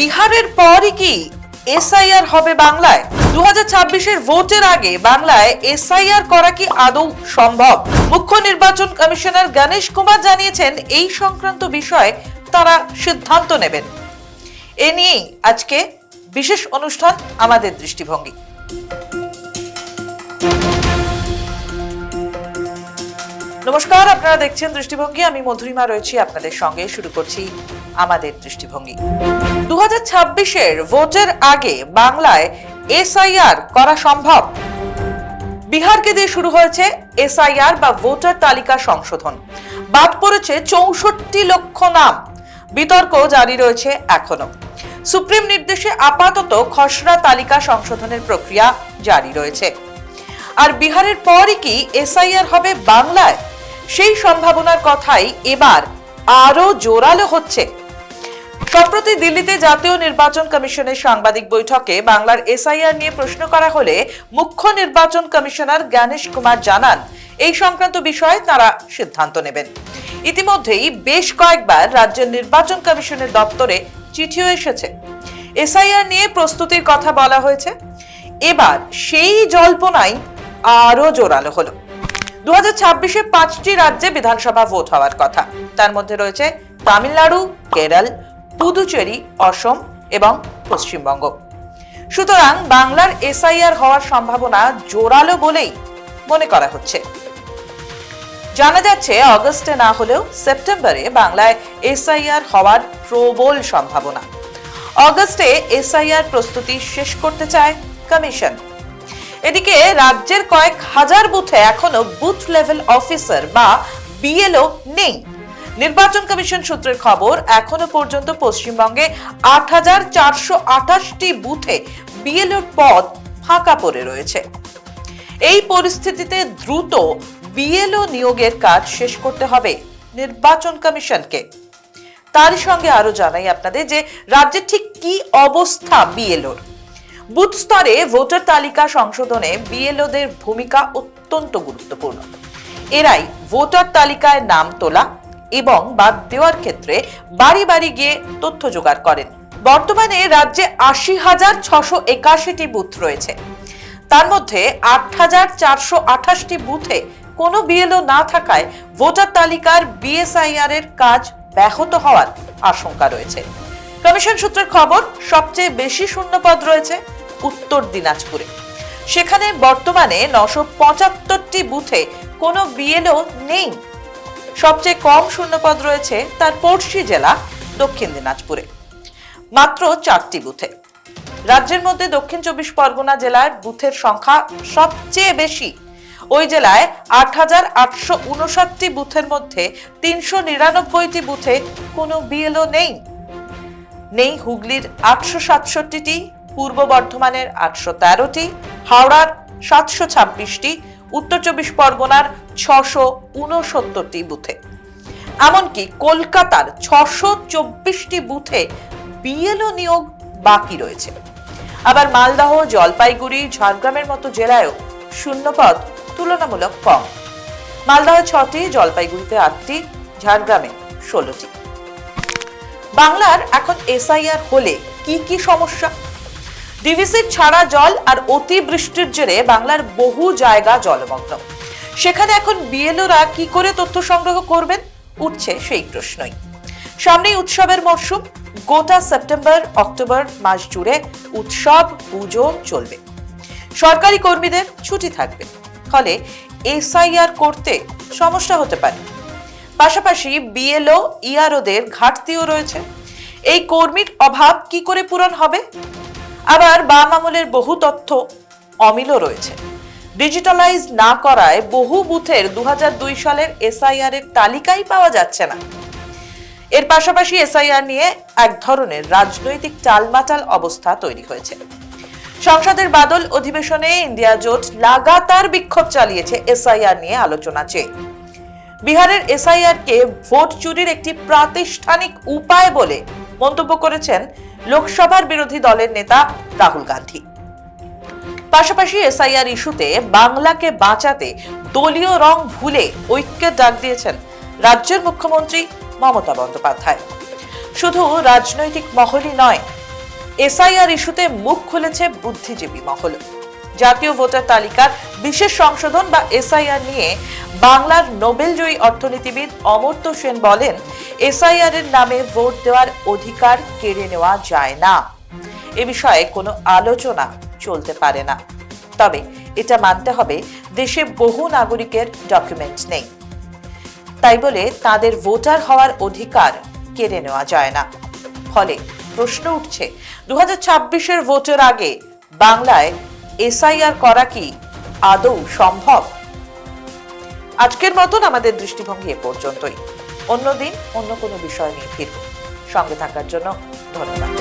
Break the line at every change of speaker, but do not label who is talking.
বিহারের পরই কি এসআইআর হবে বাংলায়? দু হাজার ভোটের আগে বাংলায় এসআইআর করা কি আদৌ সম্ভব? মুখ্য নির্বাচন কমিশনার গণেশ কুমার জানিয়েছেন, এই সংক্রান্ত বিষয়ে তারা সিদ্ধান্ত নেবেন। এ নিয়েই আজকে বিশেষ অনুষ্ঠান আমাদের দৃষ্টিভঙ্গি। নমস্কার, আপনারা দেখছেন দৃষ্টিভঙ্গি। আমি মধুরিমা রয়েছি, আপনাদের সঙ্গে শুরু করছি আমাদের দৃষ্টিভঙ্গি। দু হাজার ভোটের আগে বাংলায় এসআইআর করা সম্ভব। বিহারকে দিয়ে শুরু হয়েছে এসআইআর বা ভোটার তালিকা সংশোধন। বাদ পড়েছে চৌষট্টি লক্ষ নাম। বিতর্ক জারি রয়েছে এখনও। সুপ্রিম নির্দেশে আপাতত খসড়া তালিকা সংশোধনের প্রক্রিয়া জারি রয়েছে। আর বিহারের পরই কি এসআইআর হবে বাংলায়? সেই সম্ভাবনার কথাই এবার আরও জোরালো হচ্ছে। সম্প্রতি দিল্লিতে জাতীয় নির্বাচন কমিশনের সাংবাদিক বৈঠকে বাংলার এসআইআর নিয়ে প্রশ্ন করা হলে মুখ্য নির্বাচন কমিশনার জ্ঞানেশ কুমার জানান, এই সংক্রান্ত বিষয়ে তারা সিদ্ধান্ত নেবেন। ইতিমধ্যেই বেশ কয়েকবার রাজ্যের নির্বাচন কমিশনের দপ্তরে চিঠিও এসেছে। এসআইআর নিয়ে প্রস্তুতির কথা বলা হয়েছে। এবার সেই জল্পনাই আরও জোরালো হলো। দু হাজার ছাব্বিশে পাঁচটি রাজ্যে বিধানসভা ভোট হওয়ার কথা। তার মধ্যে রয়েছে তামিলনাড়ু, কেরল পুদুচেরি, অসম এবং পশ্চিমবঙ্গ। সুতরাং বাংলার এসআইআর হওয়ার সম্ভাবনা জোরালো বলেই মনে করা হচ্ছে। জানা যাচ্ছে, অগস্টে না হলেও সেপ্টেম্বরে বাংলায় এসআইআর হওয়ার প্রবল সম্ভাবনা। অগস্টে এসআইআর প্রস্তুতি শেষ করতে চায় কমিশন। এদিকে রাজ্যের কয়েক হাজার বুথে এখনও বুথ লেভেল অফিসার বা বিএলও নেই। নির্বাচন কমিশন সূত্রের খবর, এখনও পর্যন্ত পশ্চিমবঙ্গে আট হাজার চারশো আঠাশটি বুথে বিএলওর পদ ফাঁকা পড়ে রয়েছে। এই পরিস্থিতিতে দ্রুত বিএলও নিয়োগের কাজ শেষ করতে হবে নির্বাচন কমিশনকে। তারই সঙ্গে আরও জানাই আপনাদের যে রাজ্যে ঠিক কি অবস্থা বিএলওর? বুথ স্তরে ভোটার তালিকা সংশোধনে বিএলওদের ভূমিকা অত্যন্ত গুরুত্বপূর্ণ। এরাই ভোটার তালিকায় নাম তোলা এবং বাদ দেওয়ার ক্ষেত্রে বাড়ি বাড়ি গিয়ে তথ্য জোগাড় করেন। বর্তমানে রাজ্যে আশি হাজার ছশো একাশিটি বুথ রয়েছে। তার মধ্যে আট হাজার চারশো আঠাশটি বুথে কোনো বিএলও না থাকায় ভোটার তালিকার বিএসআইআর এর কাজ ব্যাহত হওয়ার আশঙ্কা রয়েছে। কমিশন সূত্রের খবর, সবচেয়ে বেশি শূন্যপদ রয়েছে উত্তর দিনাজপুরে। সেখানে বর্তমানে নশো পঁচাত্তরটি বুথে কোনো বিএলও নেই। সবচেয়ে কম শূন্যপদ রয়েছে তার পড়শি জেলা দক্ষিণ দিনাজপুরে। মাত্র চারটি বুথে। রাজ্যের মধ্যে দক্ষিণ চব্বিশ পরগনা জেলার বুথের সংখ্যা সবচেয়ে বেশি। ওই জেলায় আট হাজার আটশো উনষাটটি বুথের মধ্যে তিনশো নিরানব্বইটি বুথে কোনো বিএলও নেই। নেই হুগলির আটশো সাতষট্টিটি, পূর্ব বর্ধমানের আটশো তেরোটি, হাওড়ার সাতশো ছাব্বিশটি উত্তর চব্বিশ পরগনার ছশো উনসত্তরটি বুথে। এমনকি কলকাতার ছশো চব্বিশটি বুথে বিএলও নিয়োগ বাকি রয়েছে। আবার মালদহ, জলপাইগুড়ি, ঝাড়গ্রামের মতো জেলায়ও শূন্যপদ তুলনামূলক কম। মালদহ ছটি, জলপাইগুড়িতে আটটি, ঝাড়গ্রামে ষোলোটি। বাংলার এখন এসআইআর হলে কি কি সমস্যা? ডিভিসির ছাড়া জল আর অতিবৃষ্টির জেরে বাংলার বহু জায়গা জলমগ্ন। সেখানে এখন বিএলওরা কি করে তথ্য সংগ্রহ করবেন? উঠছে সেই প্রশ্নই। সামনেই উৎসবের মরশুম। গোটা সেপ্টেম্বর, অক্টোবর মাস জুড়ে উৎসব, পুজো চলবে। সরকারি কর্মীদের ছুটি থাকবে। ফলে এসআইআর করতে সমস্যা হতে পারে। পাশাপাশি বিএলও, ইআরওদের ঘাটতিও রয়েছে। এই কর্মীর অভাব কি করে পূরণ হবে? আবার বাম আমলের বহু তথ্য অমিলও রয়েছে। ডিজিটালাইজ না করায় বহু বুথের দুই হাজার দুই সালের এসআইআর এর তালিকাই পাওয়া যাচ্ছে না। এর পাশাপাশি এসআইআর নিয়ে এক ধরনের রাজনৈতিক টালমাটাল অবস্থা তৈরি হয়েছে। সংসদের বাদল অধিবেশনে ইন্ডিয়া জোট লাগাতার বিক্ষোভ চালিয়েছে এসআইআর নিয়ে আলোচনা চেয়ে। বিহারের এসআইআর কে ভোট চুরির একটি প্রাতিষ্ঠানিক উপায় বলে মন্তব্য করেছেন লোকসভার বিরোধী দলের নেতা রাহুল গান্ধী। পাশাপাশি এসআইআর ইস্যুতে বাংলাকে বাঁচাতে দলীয় রং ভুলে ঐক্যের ডাক দিয়েছেন রাজ্যের মুখ্যমন্ত্রী মমতা বন্দ্যোপাধ্যায়। শুধু রাজনৈতিক মহলই নয়, এসআইআর ইস্যুতে মুখ খুলেছে বুদ্ধিজীবী মহল। জাতীয় ভোটার তালিকার বিশেষ সংশোধন বা এসআইআর নিয়ে বাংলার নোবেলজয়ী অর্থনীতিবিদ অমর্ত্য সেন বলেন, এসআইআর এর নামে ভোট দেওয়ার অধিকার কেড়ে নেওয়া যায় না। এ বিষয়ে কোনো আলোচনা চলতে পারে না। তবে এটা মানতে হবে, দেশে বহু নাগরিকের ডকুমেন্ট নেই। তাই বলে তাদের ভোটার হওয়ার অধিকার কেড়ে নেওয়া যায় না। ফলে প্রশ্ন উঠছে দু হাজার ভোটের আগে বাংলায় এসআইআর করা কি আদৌ সম্ভব? আজকের মতন আমাদের দৃষ্টিভঙ্গি এ পর্যন্তই। অন্যদিন অন্য কোনো বিষয় নিয়ে ফিরব। সঙ্গে থাকার জন্য ধন্যবাদ।